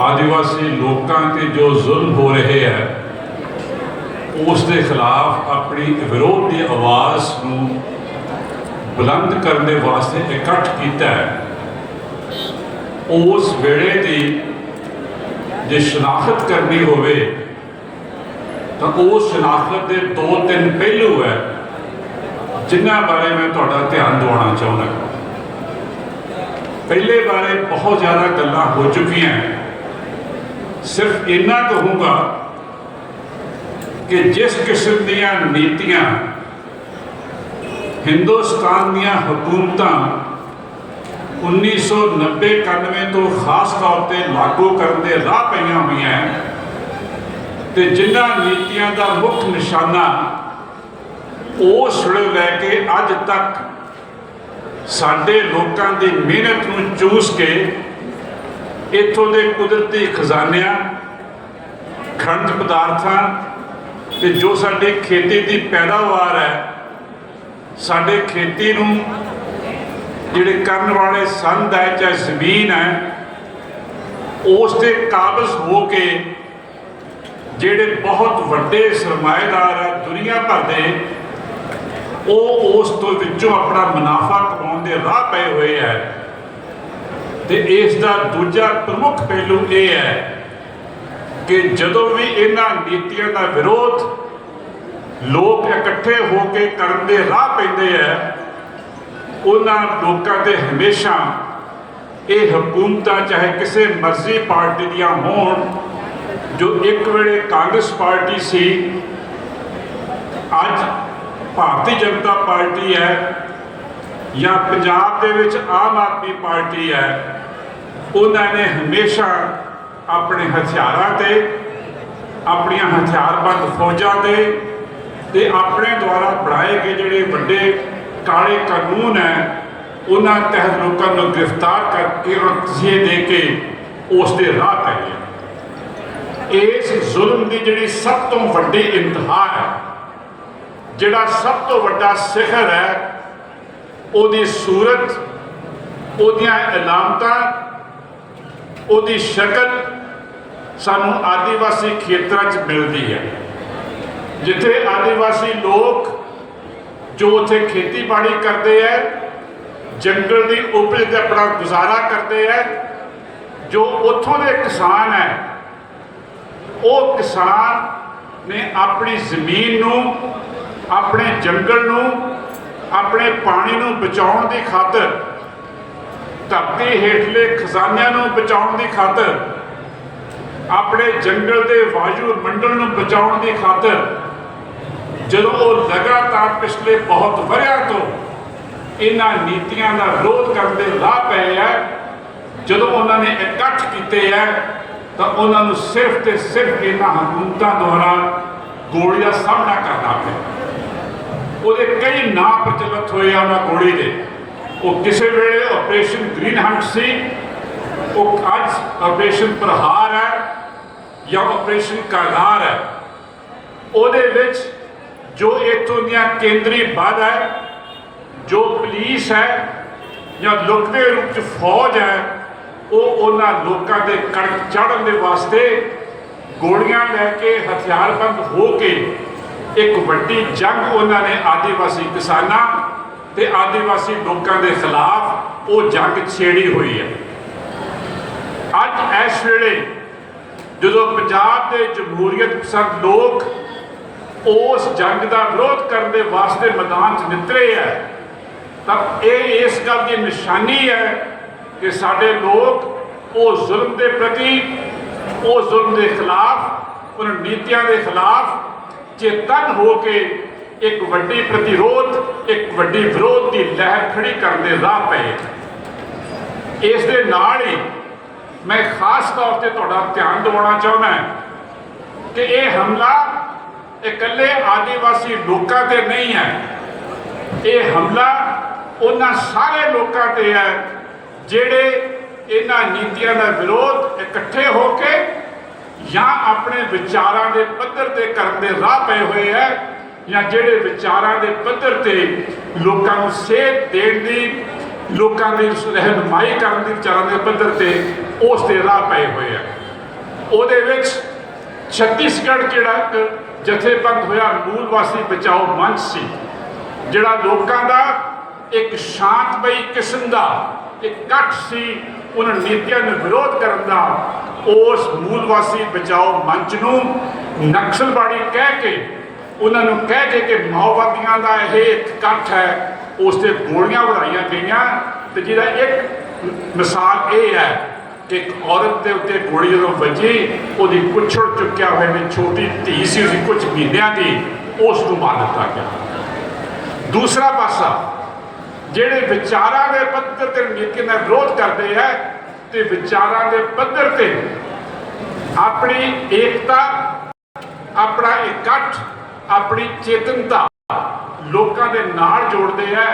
ਆਦੀਵਾਸੀ ਲੋਕਾਂ ਤੇ ਜੋ ਜ਼ੁਲਮ ਹੋ ਰਹੇ ਹੈ, ਉਸ ਦੇ ਖਿਲਾਫ ਆਪਣੀ ਵਿਰੋਧ ਦੀ ਆਵਾਜ਼ ਨੂੰ ਬੁਲੰਦ ਕਰਨ ਦੇ ਵਾਸਤੇ ਇਕੱਠ ਕੀਤਾ ਹੈ। ਉਸ ਵੇਲੇ ਦੀ ਜੇ ਸ਼ਨਾਖਤ ਕਰਨੀ ਹੋਵੇ, ਤਾਂ ਉਸ ਸ਼ਨਾਖਤ ਦੇ ਦੋ ਤਿੰਨ ਪਹਿਲੂ ਹੈ, ਜਿਨ੍ਹਾਂ ਬਾਰੇ ਮੈਂ ਤੁਹਾਡਾ ਧਿਆਨ ਦਿਵਾਉਣਾ ਚਾਹੁੰਦਾ ਪਹਿਲੇ ਬਾਰੇ ਬਹੁਤ ਜ਼ਿਆਦਾ ਗੱਲਾਂ ਹੋ ਚੁੱਕੀਆਂ ਸਿਰਫ ਇੰਨਾ ਕਹੂੰਗਾ ਕਿ ਜਿਸ ਕਿਸਮ ਦੀਆਂ ਨੀਤੀਆਂ ਹਿੰਦੁਸਤਾਨ ਦੀਆਂ ਹਕੂਮਤਾਂ 1990-91 ਤੋਂ ਖਾਸ ਤੌਰ ਤੇ ਲਾਗੂ ਕਰਨ ਦੇ ਰਾਹ ਪਈਆਂ ਹੋਈਆਂ ਤੇ ਜਿਨ੍ਹਾਂ ਨੀਤੀਆਂ ਦਾ ਮੁੱਖ ਨਿਸ਼ਾਨਾ ਉਸ ਵੇਲੇ ਲੈ ਕੇ ਅੱਜ ਤੱਕ ਸਾਡੇ ਲੋਕਾਂ ਦੀ ਮਿਹਨਤ ਨੂੰ ਚੂਸ ਕੇ ਇੱਥੋਂ ਦੇ ਕੁਦਰਤੀ ਖਜ਼ਾਨਿਆਂ, ਖਣਜ ਪਦਾਰਥਾਂ ਤੇ ਜੋ ਸਾਡੇ ਖੇਤੀ ਦੀ ਪੈਦਾਵਾਰ ਹੈ, ਸਾਡੇ ਖੇਤੀ ਨੂੰ ਜਿਹੜੇ ਕਰਨ ਵਾਲੇ ਸੰਦ ਹੈ, ਚਾਹੇ ਜ਼ਮੀਨ ਹੈ, ਉਸ ਤੇ ਕਾਬਜ਼ ਹੋ ਕੇ ਜਿਹੜੇ ਬਹੁਤ ਵੱਡੇ ਸਰਮਾਏਦਾਰ ਹੈ ਦੁਨੀਆ ਭਰ ਦੇ, ਉਹ ਉਸ ਤੋਂ ਵਿੱਚੋਂ ਆਪਣਾ ਮੁਨਾਫਾ ਕਮਾਉਣ ਦੇ ਰਾਹ ਪਏ ਹੋਏ ਹੈ। ਤੇ ਇਸ ਦਾ ਦੂਜਾ ਪ੍ਰਮੁੱਖ ਪਹਿਲੂ ਇਹ ਹੈ ਕਿ ਜਦੋਂ ਵੀ ਇਹਨਾਂ ਨੀਤੀਆਂ ਦਾ ਵਿਰੋਧ ਲੋਕ ਇਕੱਠੇ ਹੋ ਕੇ ਕਰਨ ਦੇ ਰਾਹ ਪੈਂਦੇ ਹੈ ਉਹਨਾਂ ਲੋਕਾਂ ਤੇ ਹਮੇਸ਼ਾ ਇਹ ਹਕੂਮਤਾਂ, ਚਾਹੇ ਕਿਸੇ ਮਰਜ਼ੀ ਪਾਰਟੀ ਦੀਆਂ ਹੋਣ, ਜੋ ਇੱਕ ਵੇਲੇ ਕਾਂਗਰਸ ਪਾਰਟੀ ਸੀ, ਅੱਜ ਭਾਰਤੀ ਜਨਤਾ ਪਾਰਟੀ ਹੈ ਜਾਂ ਪੰਜਾਬ ਦੇ ਵਿੱਚ ਆਮ ਆਦਮੀ ਪਾਰਟੀ ਹੈ, ਉਹਨਾਂ ਨੇ ਹਮੇਸ਼ਾ ਆਪਣੇ ਹਥਿਆਰਾਂ ਤੇ, ਆਪਣੀਆਂ ਹਥਿਆਰਬੰਦ ਫੌਜਾਂ ਦੇ ਤੇ ਆਪਣੇ ਦੁਆਰਾ ਬਣਾਏ ਗਏ ਜਿਹੜੇ ਵੱਡੇ ਕਾਲੇ ਕਾਨੂੰਨ ਹੈ, ਉਹਨਾਂ ਤਹਿਤ ਲੋਕਾਂ ਨੂੰ ਗ੍ਰਿਫਤਾਰ ਕਰਕੇ ਔਰ ਦੇ ਕੇ ਉਸ ਦੇ ਰਾਹ ਪੈ ਗਏ ਇਸ ਜ਼ੁਲਮ ਦੀ ਜਿਹੜੀ ਸਭ ਤੋਂ ਵੱਡੀ ਇੰਤਹਾ ਹੈ, ਜਿਹੜਾ ਸਭ ਤੋਂ ਵੱਡਾ ਸਿਖਰ ਹੈ ਉਹਦੀ ਸੂਰਤ, ਉਹਦੀਆਂ ਇਲਾਮਤਾਂ ਉਹਦੀ ਸ਼ਕਲ ਸਾਨੂੰ ਆਦੀਵਾਸੀ ਖੇਤਰਾਂ 'ਚ ਮਿਲਦੀ ਹੈ। ਜਿੱਥੇ ਆਦੀਵਾਸੀ ਲੋਕ ਜੋ ਉੱਥੇ ਖੇਤੀਬਾੜੀ ਕਰਦੇ ਹੈ, ਜੰਗਲ ਦੀ ਉਪਜ ਤੇ ਆਪਣਾ ਗੁਜ਼ਾਰਾ ਕਰਦੇ ਹੈ, ਜੋ ਉੱਥੋਂ ਦੇ ਕਿਸਾਨ ਹੈ, ਉਹ ਕਿਸਾਨ ਨੇ ਆਪਣੀ ਜ਼ਮੀਨ ਨੂੰ, ਆਪਣੇ ਜੰਗਲ ਨੂੰ ਆਪਣੇ ਪਾਣੀ ਨੂੰ ਬਚਾਉਣ ਦੀ ਖਾਤਰ, ਧਰਤੀ ਹੇਠਲੇ ਖਜ਼ਾਨਿਆਂ ਨੂੰ ਬਚਾਉਣ ਦੀ ਖਾਤਰ, ਆਪਣੇ ਜੰਗਲ ਦੇ ਵਾਯੂ ਮੰਡਲ ਨੂੰ ਬਚਾਉਣ ਦੀ ਖਾਤਰ, ਜਦੋਂ ਉਹ ਲਗਾਤਾਰ ਪਿਛਲੇ ਬਹੁਤ ਵਰਿਆਂ ਤੋਂ ਇਹਨਾਂ ਨੀਤੀਆਂ ਦਾ ਵਿਰੋਧ ਕਰਨ ਦੇ ਲਾਹ ਪਏ ਹੈ ਜਦੋਂ ਉਹਨਾਂ ਨੇ ਇਕੱਠ ਕੀਤੇ ਹੈ ਤਾਂ ਉਹਨਾਂ ਨੂੰ ਸਿਰਫ ਤੇ ਸਿਰਫ ਇਹਨਾਂ ਹਕੂਮਤਾਂ ਦੁਆਰਾ ਗੋਲੀ ਦਾ ਸਾਹਮਣਾ ਕਰਨਾ ਪਿਆ। ਉਹਦੇ ਕਈ ਨਾਂ ਪ੍ਰਚਲਿਤ ਹੋਏ ਆ ਉਹਨਾਂ ਗੋਲੀ ਦੇ। ਉਹ ਕਿਸੇ ਵੇਲੇ ਆਪਰੇਸ਼ਨ ਗ੍ਰੀਨ ਹੰਟ ਸੀ, ਉਹ ਅੱਜ ਆਪਰੇਸ਼ਨ ਪ੍ਰਹਾਰ ਹੈ ਜਾਂ ਆਪਰੇਸ਼ਨ ਕਾਗਾਰ ਹੈ। ਉਹਦੇ ਵਿੱਚ ਜੋ ਇੱਥੋਂ ਦੀਆਂ ਕੇਂਦਰੀ ਬਲ ਹੈ, ਜੋ ਪੁਲਿਸ ਹੈ ਜਾਂ ਲੁਕਦੇ ਰੂਪ ਚ ਫੌਜ ਹੈ, ਉਹ ਉਹਨਾਂ ਲੋਕਾਂ ਦੇ ਕਣਕ ਚੜਨ ਦੇ ਵਾਸਤੇ ਗੋਲੀਆਂ ਲੈ ਕੇ ਹਥਿਆਰਬੰਦ ਹੋ ਕੇ ਇੱਕ ਵੱਡੀ ਜੰਗ ਉਹਨਾਂ ਨੇ ਆਦੀਵਾਸੀ ਕਿਸਾਨਾਂ ਤੇ ਆਦੀਵਾਸੀ ਲੋਕਾਂ ਦੇ ਖਿਲਾਫ ਉਹ ਜੰਗ ਛੇੜੀ ਹੋਈ ਹੈ। ਅੱਜ ਇਸ ਵੇਲੇ ਜਦੋਂ ਪੰਜਾਬ ਦੇ ਜਮਹੂਰੀਅਤ ਪਸੰਦ ਲੋਕ ਉਸ ਜੰਗ ਦਾ ਵਿਰੋਧ ਕਰਨ ਦੇ ਵਾਸਤੇ ਮੈਦਾਨ 'ਚ ਨਿਤਰੇ ਹੈ, ਤਾਂ ਇਹ ਇਸ ਗੱਲ ਦੀ ਨਿਸ਼ਾਨੀ ਹੈ ਕਿ ਸਾਡੇ ਲੋਕ ਉਹ ਜ਼ੁਲਮ ਦੇ ਪ੍ਰਤੀ, ਉਹ ਜ਼ੁਲਮ ਦੇ ਖਿਲਾਫ, ਉਹਨਾਂ ਨੀਤੀਆਂ ਦੇ ਖਿਲਾਫ ਚੇਤਨ ਹੋ ਕੇ ਇੱਕ ਵੱਡੀ ਪ੍ਰਤੀਰੋਧ, ਇੱਕ ਵੱਡੀ ਵਿਰੋਧ ਦੀ ਲਹਿਰ ਖੜੀ ਕਰਨ ਦੇ ਰਾਹ ਪਏ। ਇਸ ਦੇ ਨਾਲ ਹੀ ਮੈਂ ਖਾਸ ਤੌਰ ਤੇ ਤੁਹਾਡਾ ਧਿਆਨ ਦਿਵਾਉਣਾ ਚਾਹੁੰਦਾ ਕਿ ਇਹ ਹਮਲਾ ਇਕੱਲੇ ਆਦੀਵਾਸੀ ਲੋਕਾਂ ਤੇ ਨਹੀਂ ਹੈ। ਇਹ ਹਮਲਾ ਉਹਨਾਂ ਸਾਰੇ ਲੋਕਾਂ ਤੇ ਹੈ ਜਿਹੜੇ ਇਹਨਾਂ ਨੀਤੀਆਂ ਦਾ ਵਿਰੋਧ ਇਕੱਠੇ ਹੋ ਕੇ ਜਾਂ ਆਪਣੇ ਵਿਚਾਰਾਂ ਦੇ ਪੱਧਰ ਤੇ ਕਰਨ ਦੇ ਰਾਹ ਪਏ ਹੋਏ ਹੈ, ਜਾਂ ਜਿਹੜੇ ਵਿਚਾਰਾਂ ਦੇ ਪੱਧਰ ਤੇ ਲੋਕਾਂ ਨੂੰ ਸੇਧ ਦੇਣ ਦੀ, ਲੋਕਾਂ ਦੀ ਰਹਿਨਮਾਈ ਕਰਨ ਦੀ ਵਿਚਾਰਾਂ ਦੇ ਪੱਧਰ ਤੇ ਉਸ ਤੇ ਰਾਹ ਪਏ ਹੋਏ ਆ ਉਹਦੇ ਵਿੱਚ ਛੱਤੀਸਗੜ੍ਹ ਜਿਹੜਾ ਇੱਕ ਜਥੇਬੰਦ ਹੋਇਆ ਮੂਲ ਵਾਸੀ ਬਚਾਓ ਮੰਚ ਸੀ, ਜਿਹੜਾ ਲੋਕਾਂ ਦਾ ਇੱਕ ਸ਼ਾਂਤਮਈ ਕਿਸਮ ਦਾ ਇੱਕ ਇਕੱਠ ਸੀ, ਉਹਨਾਂ ਨੀਤੀਆਂ ਨੂੰ ਵਿਰੋਧ ਕਰਨ ਦਾ ਉਸ ਮੂਲ ਵਾਸੀ ਬਚਾਓ ਮੰਚ ਨੂੰ ਨਕਸਲਵਾੜੀ ਕਹਿ ਕੇ, ਉਹਨਾਂ ਨੂੰ ਕਹਿ ਕੇ ਕਿ ਮਾਓਵਾਦੀਆਂ ਦਾ ਇਹ ਇਕੱਠ ਹੈ, ਉਸ ਤੇ ਗੋਲੀਆਂ ਵਧਾਈਆਂ ਗਈਆਂ ਤੇ ਜਿਹਦਾ ਇੱਕ ਮਿਸਾਲ ਇਹ ਹੈ ਕਿ ਇੱਕ ਔਰਤ ਦੇ ਉੱਤੇ ਗੋਲੀ ਜਦੋਂ ਵੱਜੀ, ਉਹਦੀ ਕੁੱਛੜ ਚੁੱਕਿਆ ਹੋਇਆ ਵੀ ਛੋਟੀ ਧੀ ਸੀ ਉਸਦੀ ਕੁਝ ਮਹੀਨਿਆਂ ਦੀ, ਉਸ ਨੂੰ ਮਾਰ ਦਿੱਤਾ ਗਿਆ। ਦੂਸਰਾ ਪਾਸਾ, ਜਿਹੜੇ ਵਿਚਾਰਾਂ ਦੇ ਪੱਧਰ ਤੇ ਨੀਤੀ ਦਾ ਵਿਰੋਧ ਕਰਦੇ ਹੈ ਤੇ ਵਿਚਾਰਾਂ ਦੇ ਪੱਧਰ ਤੇ ਆਪਣੀ ਏਕਤਾ, ਆਪਣਾ ਇਕੱਠ, ਆਪਣੀ ਚੇਤਨਤਾ ਲੋਕਾਂ ਦੇ ਨਾਲ ਜੋੜਦੇ ਹੈ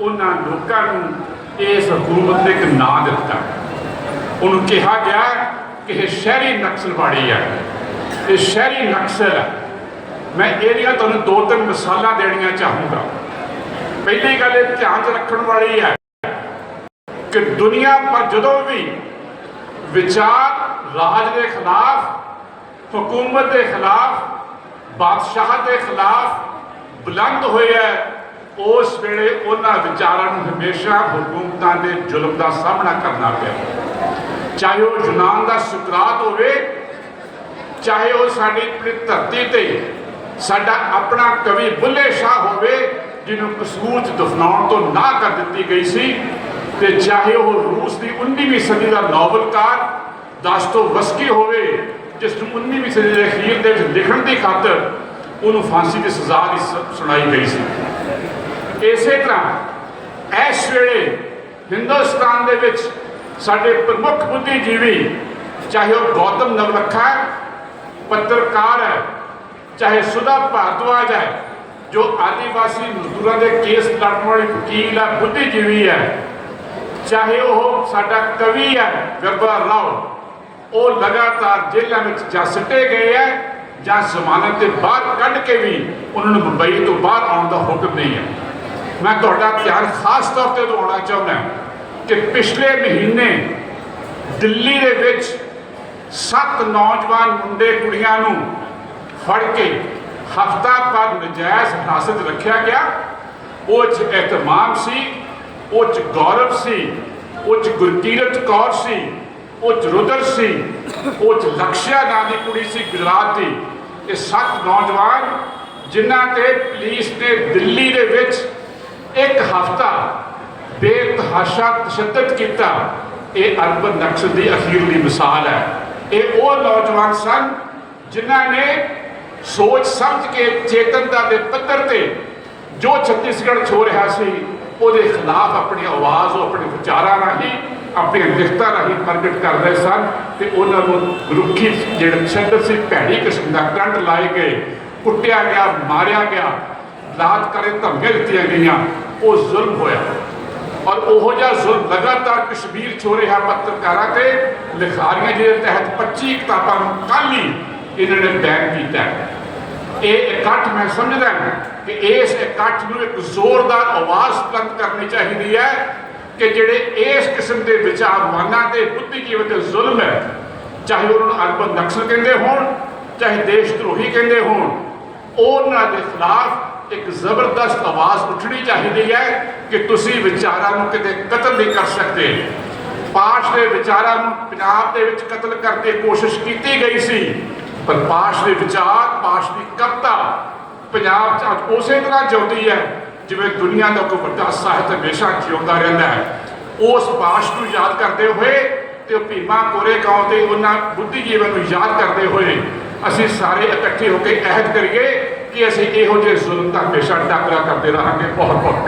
ਉਹਨਾਂ ਲੋਕਾਂ ਨੂੰ ਇਸ ਹਕੂਮਤ ਨੇ ਇੱਕ ਨਾਂ ਦਿੱਤਾ। ਉਹਨੂੰ ਕਿਹਾ ਗਿਆ ਕਿ ਇਹ ਸ਼ਹਿਰੀ ਨਕਸਲਵਾੜੀ ਹੈ ਇਹ ਸ਼ਹਿਰੀ ਨਕਸਲ ਹੈ ਮੈਂ ਇਹਦੀਆਂ ਤੁਹਾਨੂੰ ਦੋ ਤਿੰਨ ਮਿਸਾਲਾਂ ਦੇਣੀਆਂ ਚਾਹੂੰਗਾ। ਪਹਿਲੀ ਗੱਲ ਇਹ ਧਿਆਨ 'ਚ ਰੱਖਣ ਵਾਲੀ ਹੈ ਕਿ ਦੁਨੀਆ ਪਰ ਜਦੋਂ ਵੀ ਵਿਚਾਰ, ਰਾਜ ਦੇ ਖਿਲਾਫ, ਹਕੂਮਤ ਦੇ ਖਿਲਾਫ, ਬਾਦਸ਼ਾਹ ਦੇ ਖਿਲਾਫ ਬੁਲੰਦ ਹੋਇਆ ਉਸ ਵੇਲੇ ਉਹਨਾਂ ਵਿਚਾਰਾਂ ਨੂੰ ਹਮੇਸ਼ਾ ਹਕੂਮਤਾਂ ਦੇ ਜ਼ੁਲਮ ਦਾ ਸਾਹਮਣਾ ਕਰਨਾ ਪਿਆ। ਚਾਹੇ ਉਹ ਯੂਨਾਨ ਦਾ ਸੁਕਰਾਤ ਹੋਵੇ, ਚਾਹੇ ਉਹ ਸਾਡੀ ਧਰਤੀ ਤੇ ਸਾਡਾ ਆਪਣਾ ਕਵੀ ਬੁੱਲੇ ਸ਼ਾਹ ਹੋਵੇ, ਜਿਹਨੂੰ ਕਸੂਰ 'ਚ ਦਫਨਾਉਣ ਤੋਂ ਨਾ ਕਰ ਦਿੱਤੀ ਗਈ ਸੀ ਤੇ ਚਾਹੇ ਉਹ ਰੂਸ ਦੀ 19ਵੀਂ ਸਦੀ ਦਾ ਨੋਬਲਕਾਰ ਦਾਸਤੋਵਸਕੀ ਹੋਵੇ, ਜਿਸ ਨੂੰ 19ਵੀਂ ਸਦੀ ਦੇ ਅਖੀਰ ਦੇ ਵਿੱਚ ਲਿਖਣ ਦੀ ਖਾਤਰ ਉਹਨੂੰ ਫਾਂਸੀ ਦੀ ਸਜ਼ਾ ਦੀ ਸੁਣਾਈ ਗਈ ਸੀ। ਇਸੇ ਤਰ੍ਹਾਂ ਇਸ ਵੇਲੇ ਹਿੰਦੁਸਤਾਨ ਦੇ ਵਿੱਚ ਸਾਡੇ ਪ੍ਰਮੁੱਖ ਬੁੱਧੀਜੀਵੀ, ਚਾਹੇ ਉਹ ਗੌਤਮ ਨਵਲਖਾ ਹੈ, ਪੱਤਰਕਾਰ ਹੈ, ਚਾਹੇ ਸੁਦਾ ਭਾਰਦਵਾਜ ਹੈ, ਜੋ ਆਦੀਵਾਸੀ ਮਜ਼ਦੂਰਾਂ ਦੇ ਕੇਸ ਲੜਨ ਵਾਲੇ ਵਕੀਲ ਹੈ, ਬੁੱਧੀਜੀਵੀ ਹੈ ਚਾਹੇ ਉਹ ਸਾਡਾ ਕਵੀ ਹੈ ਗਰਬਾ ਰਾਓ, ਉਹ ਲਗਾਤਾਰ ਜੇਲ੍ਹਾਂ ਵਿੱਚ ਜਾਂ ਸਿੱਟੇ ਗਏ ਹੈ, ਜਾਂ ਜ਼ਮਾਨਤ 'ਤੇ ਬਾਹਰ ਕੱਢ ਕੇ ਵੀ ਉਹਨਾਂ ਨੂੰ ਮੁੰਬਈ ਤੋਂ ਬਾਹਰ ਆਉਣ ਦਾ ਹੁਕਮ ਨਹੀਂ ਹੈ। ਮੈਂ ਤੁਹਾਡਾ ਧਿਆਨ ਖਾਸ ਤੌਰ ਤੇ ਦਿਵਾਉਣਾ ਚਾਹੁੰਦਾ ਕਿ ਪਿਛਲੇ ਮਹੀਨੇ ਦਿੱਲੀ ਦੇ ਵਿੱਚ ਸੱਤ ਨੌਜਵਾਨ ਮੁੰਡੇ ਕੁੜੀਆਂ ਨੂੰ ਫੜ ਕੇ ਹਫਤਾ ਭਰ ਨਜਾਇਜ਼ ਹਿਰਾਸਤ ਰੱਖਿਆ ਗਿਆ। ਉਹ 'ਚ ਇਤਮਾਮ ਸੀ ਉਹ 'ਚ ਗੌਰਵ ਸੀ ਉਹ 'ਚ ਗੁਰਕੀਰਤ ਕੌਰ ਸੀ ਉਹ 'ਚ ਰੁਦਰ ਸੀ ਉਹ 'ਚ ਲਕਸ਼ਿਆ ਨਾਂ ਦੀ ਕੁੜੀ ਸੀ ਗੁਜਰਾਤ ਦੀ। ਇਹ ਸੱਤ ਨੌਜਵਾਨ ਜਿਨ੍ਹਾਂ ਤੇ ਪੁਲਿਸ ਨੇ ਦਿੱਲੀ ਦੇ ਵਿੱਚ ਇੱਕ ਹਫਤਾ ਬੇਤਹਾਸ਼ਾ ਤਸ਼ੱਦਦ ਕੀਤਾ। ਇਹ ਅਰਬਨ ਨਕਸਲ ਦੀ ਅਖੀਰਲੀ ਮਿਸਾਲ ਹੈ। ਇਹ ਉਹ ਨੌਜਵਾਨ ਸਨ ਜਿਨ੍ਹਾਂ ਨੇ ਸੋਚ ਸਮਝ ਕੇ ਚੇਤਨਤਾ ਦੇ ਪੱਧਰ ਤੇ ਜੋ ਛੱਤੀਸਗੜ੍ਹ ਛੋ ਰਿਹਾ ਸੀ ਉਹਦੇ ਖਿਲਾਫ ਆਪਣੀ ਆਵਾਜ਼ ਉਹ ਆਪਣੇ ਵਿਚਾਰਾਂ ਰਾਹੀਂ, ਆਪਣੀਆਂ ਲਿਖਤਾਂ ਰਾਹੀਂ ਪ੍ਰਗਟ ਕਰ ਰਹੇ ਸਨ ਤੇ ਉਹਨਾਂ ਨੂੰ ਰੁੱਖੀ ਜਿਹੜੇ ਤਸ਼ੱਦਦ ਸੀ, ਭੈੜੀ ਕਿਸਮ ਦਾ ਕੰਡ ਲਾਏ ਗਏ, ਕੁੱਟਿਆ ਗਿਆ, ਮਾਰਿਆ ਗਿਆ ਲਾਜ ਕਰੇ ਧਮਕੀਆਂ ਦਿੱਤੀਆਂ ਗਈਆਂ, ਉਹ ਜ਼ੁਲਮ ਹੋਇਆ ਔਰ ਉਹੋ ਜਿਹਾ ਜ਼ੁਲਮ ਲਗਾਤਾਰ ਕਸ਼ਮੀਰ 'ਚ ਹੋ ਰਿਹਾ ਪੱਤਰਕਾਰਾਂ ਤੇ, ਲਿਖਾਰੀਆਂ ਜਿਹਦੇ ਤਹਿਤ 25 ਕਿਤਾਬਾਂ ਨੂੰ ਕੱਲ੍ਹ ਹੀ ਇਹਨਾਂ ਨੇ ਬੈਨ ਕੀਤਾ ਹੈ। ਇਹ ਇਕੱਠ ਮੈਂ ਸਮਝਦਾ ਕਿ ਇਸ ਇਕੱਠ ਨੂੰ ਇੱਕ ਜ਼ੋਰਦਾਰ ਆਵਾਜ਼ ਬੁਲੰਦ ਕਰਨੀ ਚਾਹੀਦੀ ਹੈ ਕਿ ਜਿਹੜੇ ਇਸ ਕਿਸਮ ਦੇ ਵਿਚਾਰਵਾਨਾਂ ਤੇ ਬੁੱਧੀਜੀਵ ਤੇ ਜ਼ੁਲਮ ਹੈ, ਚਾਹੇ ਉਹਨਾਂ ਨੂੰ ਅਰਬਨ ਨਕਸਲ ਕਹਿੰਦੇ ਹੋਣ, ਚਾਹੇ ਦੇਸ਼ ਧਰੋਹੀ ਕਹਿੰਦੇ ਹੋਣ, ਉਹਨਾਂ ਦੇ ਖਿਲਾਫ ਇੱਕ ਜ਼ਬਰਦਸਤ ਆਵਾਜ਼ ਉੱਠਣੀ ਚਾਹੀਦੀ ਹੈ ਕਿ ਤੁਸੀਂ ਵਿਚਾਰਾਂ ਨੂੰ ਕਿਤੇ ਕਤਲ ਨਹੀਂ ਕਰ ਸਕਦੇ। ਪਾਸ਼ ਦੇ ਵਿਚਾਰਾਂ ਨੂੰ ਪੰਜਾਬ ਦੇ ਵਿੱਚ ਕਤਲ ਕਰਨ ਦੀ ਕੋਸ਼ਿਸ਼ ਕੀਤੀ ਗਈ ਸੀ। ਪਰ ਪਾਸ਼ ਦੇ ਵਿਚਾਰ, ਪਾਸ਼ ਦੀ ਕਵਿਤਾ ਪੰਜਾਬ 'ਚ ਅੱਜ ਉਸੇ ਤਰ੍ਹਾਂ ਜਿਉਂਦੀ ਹੈ, ਜਿਵੇਂ ਦੁਨੀਆ ਦਾ ਕੋਈ ਵੱਡਾ ਸਾਹਿਤ ਹਮੇਸ਼ਾ ਜਿਉਂਦਾ ਰਹਿੰਦਾ ਹੈ। ਉਸ ਪਾਸ਼ ਨੂੰ ਯਾਦ ਕਰਦੇ ਹੋਏ ਤੇ ਉਹ ਕੋਰੇ ਕੋਰੇਗਾਂਵ ਤੇ ਉਹਨਾਂ ਬੁੱਧੀ ਜੀਵਨ ਨੂੰ ਯਾਦ ਕਰਦੇ ਹੋਏ ਅਸੀਂ ਸਾਰੇ ਇਕੱਠੇ ਹੋ ਕੇ ਅਹਿਦ ਕਰੀਏ ਕਿ ਅਸੀਂ ਇਹੋ ਜਿਹੇ ਜ਼ੁਲਮ ਦਾ ਹਮੇਸ਼ਾ ਟਾਕਰਾ ਕਰਦੇ ਰਹਾਂਗੇ। ਬਹੁਤ ਬਹੁਤ